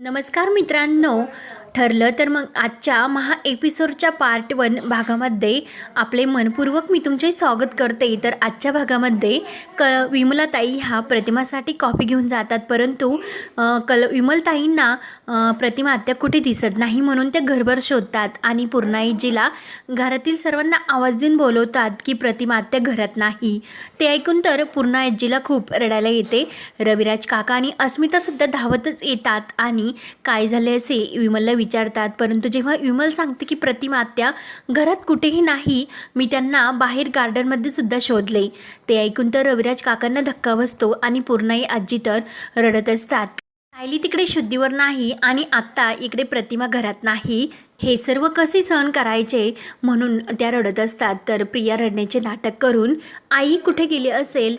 नमस्कार मित्रांनो. ठरलं तर मग आजच्या महा एपिसोडच्या पार्ट वन भागामध्ये आपले मनपूर्वक मी तुमचे स्वागत करते. तर आजच्या भागामध्ये क विमलाताई ह्या प्रतिमासाठी कॉफी घेऊन जातात. परंतु कल विमलताईंना प्रतिमा आत्या कुठे दिसत नाही म्हणून त्या घरभर शोधतात आणि पूर्णाईजीला घरातील सर्वांना आवाज देऊन बोलवतात की प्रतिमा आत्या घरात नाही. ते ऐकून तर पूर्णाईजीला खूप रडायला येते. रविराज काका आणि अस्मितासुद्धा धावतच येतात आणि काय झाले असे विमलला विचारतात. परंतु जेव्हा विमल सांगते की प्रतिमा आत्या घरात कुठेही नाही मी त्यांना बाहेर गार्डनमध्ये सुद्धा शोधले. ते ऐकून तर रविराज काकांना धक्का बसतो आणि पूर्णाई आजी तर रडत असतात. सायली तिकडे शुद्धीवर नाही आणि आत्ता इकडे प्रतिमा घरात नाही. हे सर्व कसे सहन करायचे? म्हणून त्या रडत असतात. तर प्रिया रडण्याचे नाटक करून आई कुठे गेली असेल?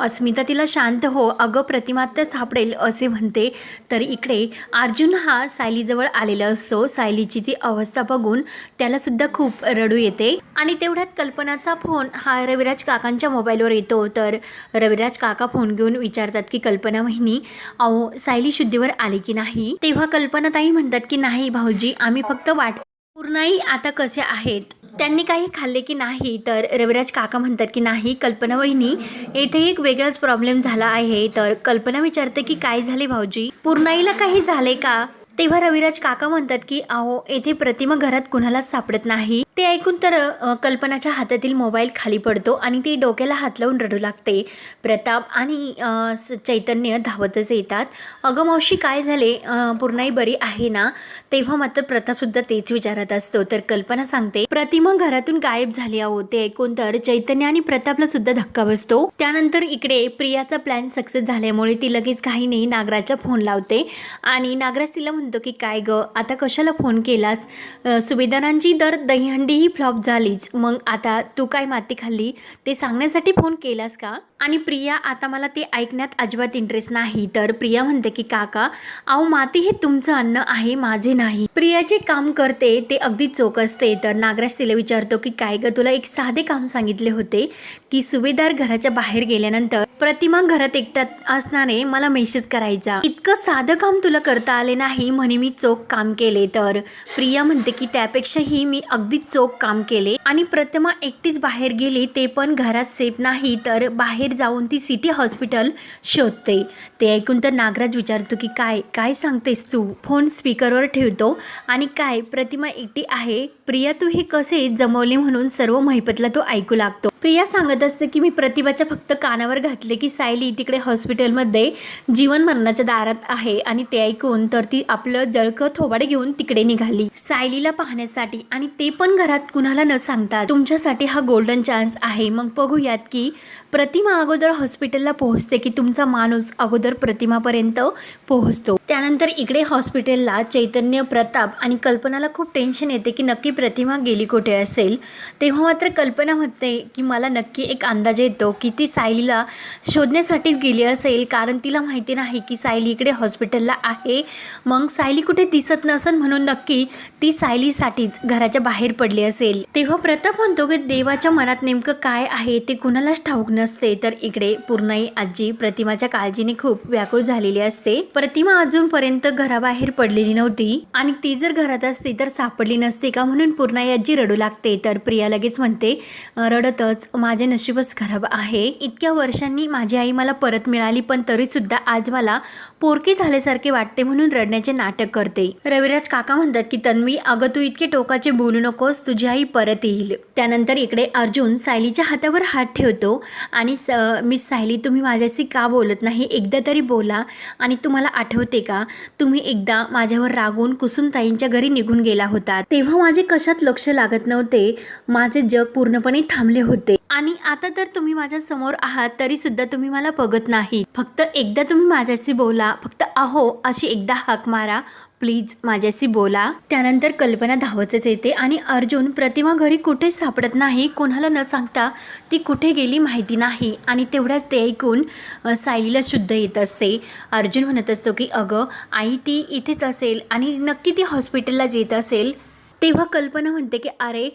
अस्मिता तिला शांत हो अगं प्रतिमा त्या सापडेल असे म्हणते. तर इकडे अर्जुन हा सायलीजवळ आलेला असतो. सायलीची ती अवस्था बघून त्यालासुद्धा खूप रडू येते. आणि तेवढ्यात कल्पनाचा फोन हा रविराज काकांच्या मोबाईलवर येतो. तर रविराज काका फोन घेऊन विचारतात की कल्पना वहिनी अहो सायली शुद्धीवर आली की नाही? तेव्हा कल्पनाताई म्हणतात की नाही भाऊजी आम्ही फक्त वाट पूर्णाई आता कसे आहेत? त्यांनी काही खाल्ले की नाही तर रविराज काका म्हणतात की नाही कल्पना वहिनी येथे एक वेगळाच प्रॉब्लेम झाला आहे. तर कल्पना विचारते की काय झाले भाऊजी? पूर्णाईला काही झाले का? तेव्हा रविराज काका म्हणतात की अहो येथे प्रतिमा घरात कुणालाच सापडत नाही. ते ऐकून तर कल्पनाच्या हातातील मोबाईल खाली पडतो आणि ती डोक्याला हात लावून रडू लागते. प्रताप आणि स- चैतन्य धावतच येतात. अगं मावशी काय झाले? पूर्णाई बरी आहे ना? तेव्हा मात्र प्रतापसुद्धा तेच विचारत असतो. तर कल्पना सांगते प्रतिमा घरातून गायब झाली आहो. ते ऐकून तर चैतन्य आणि प्रतापला सुद्धा धक्का बसतो. त्यानंतर इकडे प्रियाचा प्लॅन सक्सेस झाल्यामुळे ती लगेच घाईने नागराजला फोन लावते आणि नागराज तिला म्हणतो की काय ग? आता कशाला फोन केलास? सुविधानांची सुभेदारांची दर दहीहंडीही फ्लॉप झालीच. मग आता तू काय माती खाल्ली? ते सांगण्यासाठी फोन केलास का? आणि प्रिया आता मला ते ऐकण्यात अजिबात इंटरेस्ट नाही. तर प्रिया म्हणते की काका अहो माती हे तुमचं अन्न आहे माझे नाही. प्रिया जे काम करते ते अगदी चोख असते. तर नागराज तिला विचारतो की काय ग तुला एक साधे काम सांगितले होते की सुभेदार घराच्या बाहेर गेल्यानंतर प्रतिमा घरात एकट्यात असणारे मला मेसेज करायचा. इतकं साधं काम तुला करता आले नाही म्हणे मी चोख काम केले तर. प्रिया म्हणते की त्यापेक्षाही मी अगदी चोख काम केले आणि प्रतिमा एकटीच बाहेर गेली ते पण घरात सेफ नाही तर बाहेर जाऊन ती सिटी हॉस्पिटल शोधते. ते ऐकून तर नागराज विचारतो की काय काय सांगतेस तू? फोन स्पीकरवर ठेवतो. आणि काय प्रतिमा एकटी आहे? प्रिया तू हे कसे जमवले म्हणून सर्व महिपतला तो ऐकू लागतो. प्रिया सांगत असते की मी प्रतिभाच्या फक्त कानावर घातले की सायली तिकडे हॉस्पिटलमध्ये जीवन मरणाच्या दारात आहे आणि ते ऐकून तर ती आपलं जळकं थोबाडे घेऊन तिकडे निघाली. सायलीला पाहण्यासाठी आणि ते पण घरात कुणाला न सांगता तुमच्यासाठी हा गोल्डन चान्स आहे. मग बघूयात की प्रतिमा अगोदर हॉस्पिटलला पोहोचते की तुमचा माणूस अगोदर प्रतिमापर्यंत पोहोचतो. त्यानंतर इकडे हॉस्पिटलला चैतन्य प्रताप आणि कल्पनाला खूप टेन्शन येते की नक्की प्रतिमा गेली कुठे असेल. तेव्हा मात्र कल्पना म्हणते की मला नक्की एक अंदाज येतो की ती सायलीला शोधण्यासाठीच गेली असेल कारण तिला माहिती नाही की सायली इकडे हॉस्पिटलला आहे. मग सायली कुठे दिसत नसन म्हणून नक्की ती सायलीसाठीच घराच्या बाहेर पडली असेल. तेव्हा प्रताप म्हणतो की देवाच्या मनात नेमकं काय आहे ते कुणालाच ठाऊक नसते. तर इकडे पूर्णाई आजी प्रतिमाच्या काळजीने खूप व्याकुळ झालेली असते. प्रतिमा अजूनपर्यंत घराबाहेर पडलेली नव्हती. आणि ती जर घरात असती तर सापडली नसती का म्हणून पूर्णा याची रडू लागते. तर प्रिया लगेच म्हणते रडतच. माझे नशीबच खराब आहे. इतक्या वर्षांनी माझी आई मला परत मिळाली पण तरी सुद्धा आज मला पोरकी झाल्यासारखे वाटते म्हणून रडण्याचे नाटक करते. रविराज काका म्हणतात की तन्वी अगं तू इतके टोकाचे बोलू नकोस. तुझी आई परत येईल. त्यानंतर इकडे अर्जुन सायलीच्या हातावर हात ठेवतो आणि स मिस सायली तुम्ही माझ्याशी का बोलत नाही? एकदा तरी बोला आणि तुम्हाला आठवते का? तुम्ही एकदा माझ्यावर रागून कुसुमताईंच्या घरी निघून गेला होता. तेव्हा माझे कशात लक्ष लागत नव्हते? माझे जग पूर्णपणे थांबले होते. आणि आता तर तुम्ही माझ्यासमोर आहात तरी सुद्धा तुम्ही मला बघत नाही. फक्त एकदा तुम्ही माझ्याशी बोला. फक्त अहो अशी एकदा हाक मारा. प्लीज माझ्याशी बोला. त्यानंतर कल्पना धावतच येते आणि अर्जुन प्रतिमा घरी कुठेच सापडत नाही कोणाला न सांगता ती कुठे गेली माहिती नाही आणि तेवढ्याच ते ऐकून सायलीला शुद्ध येत असते. अर्जुन म्हणत असतो की अगं आई ती इथेच असेल आणि नक्की ती हॉस्पिटलला येत असेल. तेव्हा कल्पना म्हणते की अरे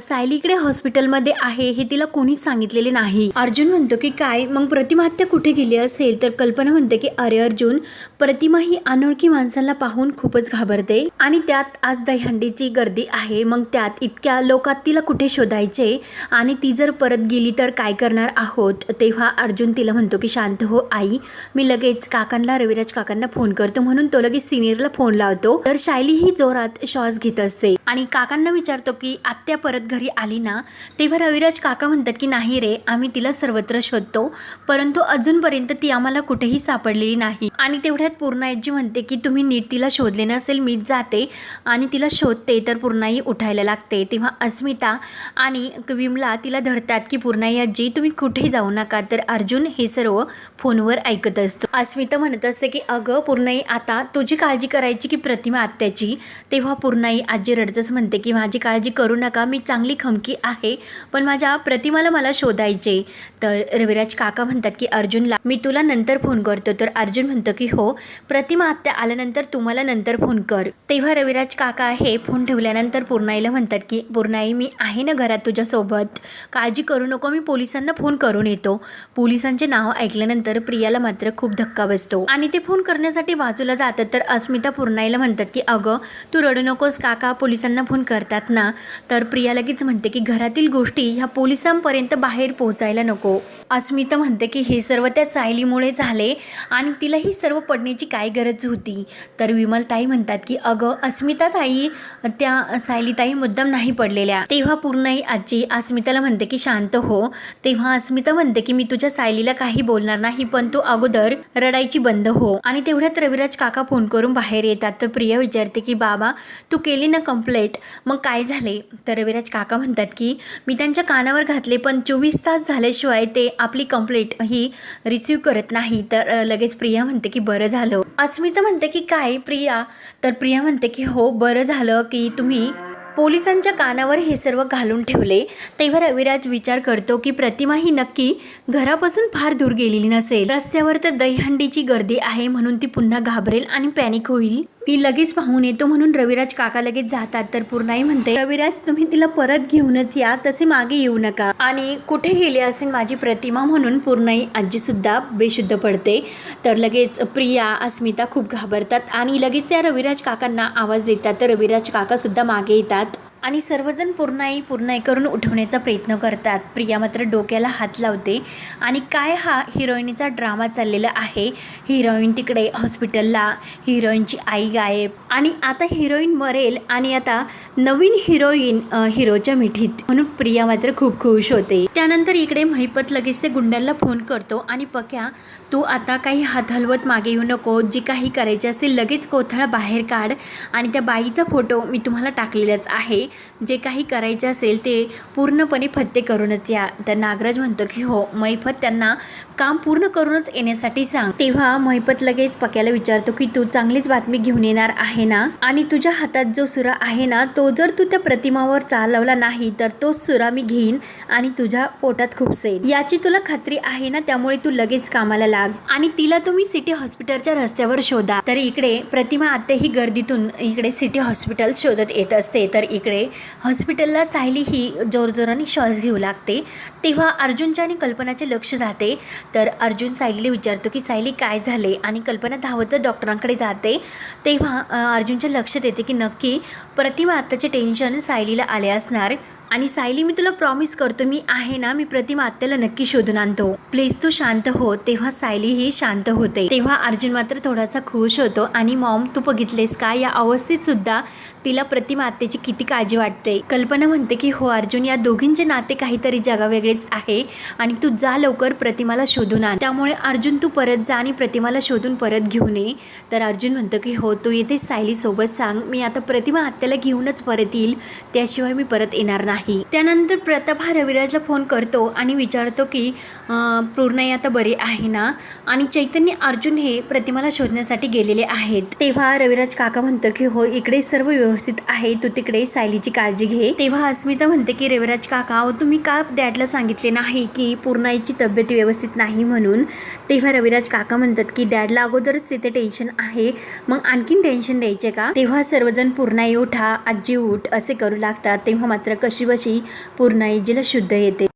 सायलीकडे हॉस्पिटलमध्ये आहे हे तिला कोणीच सांगितलेले नाही. अर्जुन म्हणतो की काय? मग प्रतिमा हत्या कुठे गेली असेल? तर कल्पना म्हणते की अरे अर्जुन प्रतिमा ही अनोळखी माणसांना पाहून खूपच घाबरते आणि त्यात आज दहीहंडीची गर्दी आहे. मग त्यात इतक्या लोकात तिला कुठे शोधायचे? आणि ती जर परत गेली तर काय करणार आहोत? तेव्हा अर्जुन तिला म्हणतो की शांत हो आई. मी लगेच काकांना रविराज काकांना फोन करतो. म्हणून तो लगेच सिनियरला फोन लावतो. तर शायली ही जोरात श्वास घेत असते. आणि काकांना विचारतो की आत्या परत घरी आली ना? तेव्हा रविराज काका म्हणतात की नाही रे आम्ही तिला सर्वत्र शोधतो परंतु अजूनपर्यंत ती आम्हाला कुठेही सापडलेली नाही. आणि तेवढ्यात पूर्णाजी म्हणते की तुम्ही नीट तिला शोधले नसेल मीच जाते आणि तिला शोधते तर पूर्णाई उठायला लागते. तेव्हा अस्मिता आणि विमला तिला धरतात की पूर्णाई आजी तुम्ही कुठे जाऊ नका तर अर्जुन हे सर्व फोनवर ऐकत असतो. अस्मिता म्हणत असते की अगं पूर्णाई आता तुझी काळजी करायची की प्रतिमा आत्याची? तेव्हा पूर्णाई आजी रडतच म्हणते की माझी काळजी करू नका मी चांगली खमकी आहे पण माझ्या प्रतिमाला मला शोधायचे तर रविराज काका म्हणतात की अर्जुनला मी तुला नंतर फोन करतो. तर अर्जुन म्हणतो की हो प्रतिमा आत्या आल्यानंतर तुम्हाला नंतर फोन कर. तेव्हा रविराज काका हे फोन ठेवल्यानंतर पूर्णाईला म्हणतात की पूर्णाई मी आहे ना घरात तुझ्यासोबत. काळजी करू नको मी पोलिसांना फोन करून येतो. पोलिसांचे नाव ऐकल्यानंतर प्रियाला मात्र खूप धक्का बसतो. आणि ते फोन करण्यासाठी बाजूला जातात तर अस्मिता पूर्णाईला म्हणतात की अगं तू रडू नकोस काका पोलिसांना फोन करतात ना तर प्रिया लगेच म्हणते की घरातील गोष्टी ह्या पोलिसांपर्यंत बाहेर पोहोचायला नको. अस्मिता म्हणते की हे सर्व त्या सायलीमुळे झाले आणि तिला ही सर्व पडण्याची काय गरज होती? तर विमल ताई म्हणतात की अगं अस्मिता ताई त्या सायली ताई मुद्दाम नाही पडलेल्या. तेव्हा पूर्णही आजी अस्मिताला म्हणते की शांत हो. तेव्हा अस्मिता म्हणते की मी तुझ्या सायलीला काही बोलणार नाही पण तू अगोदर रडायची बंद हो. आणि तेवढ्यात रविराज काका फोन करून बाहेर येतात. तर प्रिया विचारते की बाबा तू केली ना कंप्लेंट मग काय झाले? तर रविराज काका म्हणतात की मी त्यांच्या कानावर घातले पण चोवीस तास झाल्याशिवाय ते आपली कंप्लेंट ही रिसीव्ह करत नाही. तर लगेच प्रिया म्हणते की बरं झालं. अस्मिता म्हणते की काय प्रिया? तर प्रिया म्हणते की हो बरं झालं की तुम्ही पोलिसांच्या कानावर हे सर्व घालून ठेवले. तेव्हा रविराज विचार करतो की प्रतिमा ही नक्की घरापासून फार दूर गेलेली नसेल. रस्त्यावर तर दहीहंडीची गर्दी आहे म्हणून ती पुन्हा घाबरेल आणि पॅनिक होईल. मी लगेच पाहून येतो म्हणून रविराज काका लगेच जातात. तर पूर्णाई म्हणते रविराज तुम्ही तिला परत घेऊनच या तसे मागे येऊ नका. आणि कुठे गेली असेल माझी प्रतिमा म्हणून पूर्णाई आजी सुद्धा बेशुद्ध पडते. तर लगेच प्रिया अस्मिता खूप घाबरतात आणि लगेच त्या रविराज काकांना आवाज देतात. तर रविराज काका सुद्धा मागे येतात. आणि सर्वजण पूर्णाई पूर्णाई करून उठवण्याचा प्रयत्न करतात. प्रिया मात्र डोक्याला हात लावते. आणि काय हा हिरोईनीचा ड्रामा चाललेला आहे? हिरोईन तिकडे हॉस्पिटलला हिरोईनची आई गायब. आणि आता हिरोईन मरेल आणि आता नवीन हिरोईन हिरोच्या मिठीत. म्हणून प्रिया मात्र खूप खुश होते. त्यानंतर इकडे महिपत लगेच ते गुंड्यांना फोन करतो आणि पक्या तू आता काही हात हलवत मागे येऊ नको. जी काही करायची असेल लगेच कोथळा बाहेर काढ आणि त्या बाईचा फोटो मी तुम्हाला टाकलेलाच आहे. जे काही करायचे असेल ते पूर्णपणे फत्ते करूनच या. तर नागराज म्हणतो की हो मैफत त्यांना काम पूर्ण करूनच येण्यासाठी सांग. तेव्हा मैफत लगेच पक्याला विचारतो की तू चांगलीच बातमी घेऊन येणार आहे ना? आणि तुझ्या हातात जो सुरा आहे ना तो जर तू त्या प्रतिमावर चालवला नाही तर तो सुरा मी घेईन आणि तुझ्या पोटात खुपसेल याची तुला खात्री आहे ना? त्यामुळे तू लगेच कामाला लाग आणि तिला तुम्ही सिटी हॉस्पिटलच्या रस्त्यावर शोधा. तर इकडे प्रतिमा आत्या ही गर्दीतून इकडे सिटी हॉस्पिटल शोधत येत असते. तर इकडे हॉस्पिटलला सायली ही जोरजोराने श्वास घेऊ लागते. तेव्हा अर्जुनच्या आणि कल्पनाचे लक्ष जाते. तर अर्जुन सायलीला विचारतो की सायली काय झाले? आणि कल्पना धावतच डॉक्टरांकडे जाते. तेव्हा अर्जुनच्या लक्षात येते की नक्की प्रतिमा आत्ताचे टेन्शन सायलीला आले असणार. आणि सायली मी तुला प्रॉमिस करतो मी आहे ना मी प्रतिमा आत्याला नक्की शोधून आणतो. प्लीज तू शांत हो. तेव्हा सायली ही शांत होते. तेव्हा अर्जुन मात्र थोडासा खुश होतो आणि मॉम तू बघितलेस का? या अवस्थेत सुद्धा तिला प्रतिमा आत्याची किती काळजी वाटते. कल्पना म्हणते की हो अर्जुन या दोघींचे नाते काहीतरी जगावेगळेच आहे आणि तू जा लवकर प्रतिमाला शोधून आण. त्यामुळे अर्जुन तू परत जा आणि प्रतिमाला शोधून परत घेऊन ये तर अर्जुन म्हणतो की हो तू येथे सायलीसोबत सांग. मी आता प्रतिमा आत्याला घेऊनच परत येईल. त्याशिवाय मी परत येणार नाही. नाही. त्यानंतर प्रताप हा रविराजला फोन करतो आणि विचारतो की अं, पूर्णाई आता बरी आहे ना? आणि चैतन्य अर्जुन हे प्रतिमाला शोधण्यासाठी गेलेले आहेत. तेव्हा रविराज काका म्हणतो की हो इकडे सर्व व्यवस्थित आहे. तू तिकडे सायलीची काळजी घे. तेव्हा अस्मिता म्हणते की रविराज काका अहो, तुम्ही का डॅडला सांगितले नाही की पूर्णाईची तब्येत व्यवस्थित नाही म्हणून? तेव्हा रविराज काका म्हणतात की डॅडला अगोदरच तिथे टेन्शन आहे. मग आणखीन टेन्शन द्यायचे का? तेव्हा सर्वजण पूर्णाई उठा. आजी उठ. असे करू लागतात. तेव्हा मात्र कशी बशी पूर्णाई आजीला शुद्ध येते.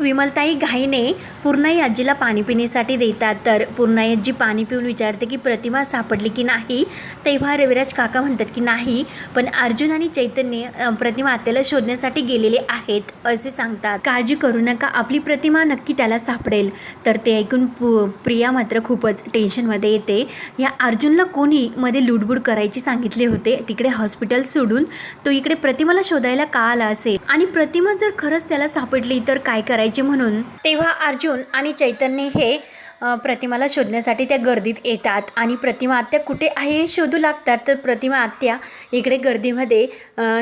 विमलताई घाईने पूर्णाई आजीला पाणी पिण्यासाठी देतात. तर पूर्णाई आजी पाणी पिऊन विचारते की प्रतिमा सापडली की नाही? तेव्हा रविराज काका म्हणतात की नाही पण अर्जुन आणि चैतन्य प्रतिमा आत्याला शोधण्यासाठी गेलेले आहेत असे सांगतात. काळजी करू नका आपली प्रतिमा नक्की त्याला सापडेल. तर ते ऐकून पु प्रिया मात्र खूपच टेन्शनमध्ये येते. या अर्जुनला कोणी मध्ये लुडबुड करायची सांगितले होते तिकडे हॉस्पिटल सोडून तो इकडे प्रतिमाला शोधायला का आला असेल? आणि प्रतिमा जर खरंच त्याला सापडली तर काय करायचं? म्हणून तेव्हा अर्जुन आणि चैतन्य हे प्रतिमाला शोधण्यासाठी त्या गर्दीत येतात आणि प्रतिमा आत्या कुठे आहे हे शोधू लागतात तर प्रतिमा आत्या इकडे गर्दीमध्ये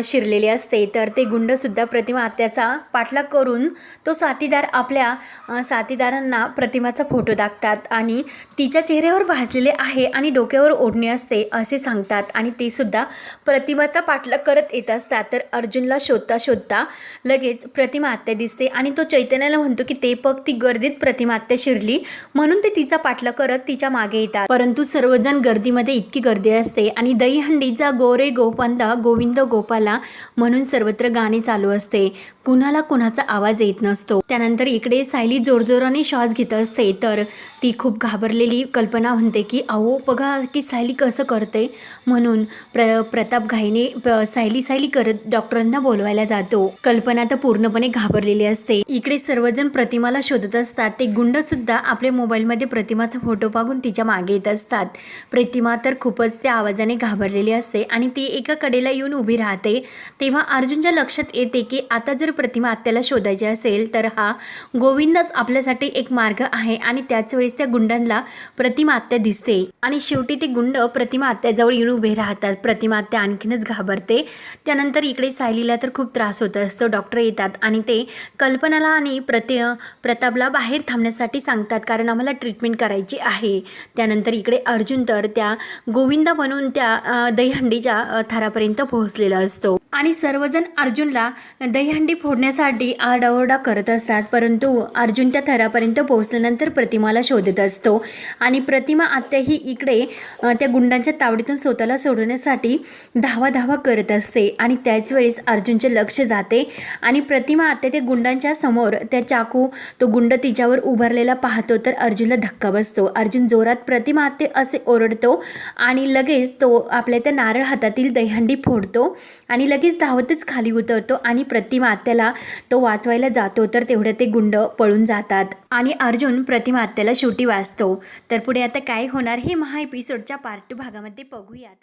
शिरलेली असते. तर ते गुंडसुद्धा प्रतिमा आत्याचा पाठलाग करून तो साथीदार आपल्या साथीदारांना प्रतिमाचा फोटो दाखतात आणि तिच्या चेहऱ्यावर भाजलेले आहे आणि डोक्यावर ओढणी असते असे सांगतात आणि ते सुद्धा प्रतिमाचा पाठलाग करत येत असतात. तर अर्जुनला शोधता शोधता लगेच प्रतिमा आत्या दिसते आणि तो चैतन्याला म्हणतो की ते पग ती गर्दीत प्रतिमा आत्या शिरली. म्हणून म्हणून ते तिचा पाठला करत तिच्यामागे येतात. परंतु सर्वजण गर्दीमध्ये इतकी गर्दी असते आणि दहीहंडीचा गोरे गोपंदा गोविंद गोपाला म्हणून सर्वत्र गाणे चालू असते. कुणाला कुणाचा आवाज येत नसतो. त्यानंतर इकडे सायली जोरजोराने श्वास घेत असते. तर ती खूप घाबरलेली कल्पना म्हणते की अहो बघा की सायली कसं करते. म्हणून प्र प्रताप घाईने सायली सायली करत डॉक्टरांना बोलवायला जातो. कल्पना तर पूर्णपणे घाबरलेली असते. इकडे सर्वजण प्रतिमाला शोधत असतात. ते गुंड सुद्धा आपल्या मोबाईलमध्ये प्रतिमाचा फोटो पाहून तिच्यामागे येत असतात. प्रतिमा तर खूपच त्या आवाजाने घाबरलेली असते आणि ती एका कडेला येऊन उभी राहते. तेव्हा अर्जुनच्या लक्षात येते की आता जर प्रतिमा आत्याला शोधायची असेल तर हा गोविंदच आपल्यासाठी एक मार्ग आहे आणि त्याच वेळेस त्या गुंडांना प्रतिमा आत्या दिसते. आणि शेवटी ते गुंड प्रतिमा आत्याजवळ येऊन उभे राहतात. प्रतिमा आत्या आणखीनच घाबरते. त्यानंतर इकडे सायलीला तर खूप त्रास होत असतो. डॉक्टर येतात आणि ते कल्पनाला आणि प्रति प्रतापला बाहेर थांबण्यासाठी सांगतात. कारण आम्हाला ट्रीटमेंट करायची आहे. त्यानंतर इकडे अर्जुन तर त्या गोविंदा बनून त्या दहीहंडीच्या थरापर्यंत पोहोचलेला असतो. आणि सर्वजण अर्जुनला दहीहंडी फोडण्यासाठी आरडाओरडा करत असतात. परंतु अर्जुन त्या थरापर्यंत पोहोचल्यानंतर प्रतिमाला शोधत असतो. आणि प्रतिमा आत्याही इकडे त्या गुंडांच्या तावडीतून स्वतःला सोडवण्यासाठी धावा धावा करत असते. आणि त्याच वेळेस अर्जुनचे लक्ष जाते. आणि प्रतिमा आत्या त्या गुंडांच्या समोर त्या चाकू तो गुंड तिच्यावर उभारलेला पाहतो. तर अर्जुनला धक्का बसतो. अर्जुन जोरात प्रतिमाते असे ओरडतो आणि लगेच तो आपल्या त्या नारळ हातातील दहीहंडी फोडतो आणि लगेच धावतच खाली उतरतो आणि प्रतिमात्याला तो वाचवायला जातो. तर तेवढे ते गुंड पळून जातात आणि अर्जुन प्रतिमात्याला शेवटी वाचतो. तर पुढे आता काय होणार हे महा एपिसोडच्या पार्ट टू भागामध्ये बघूयात.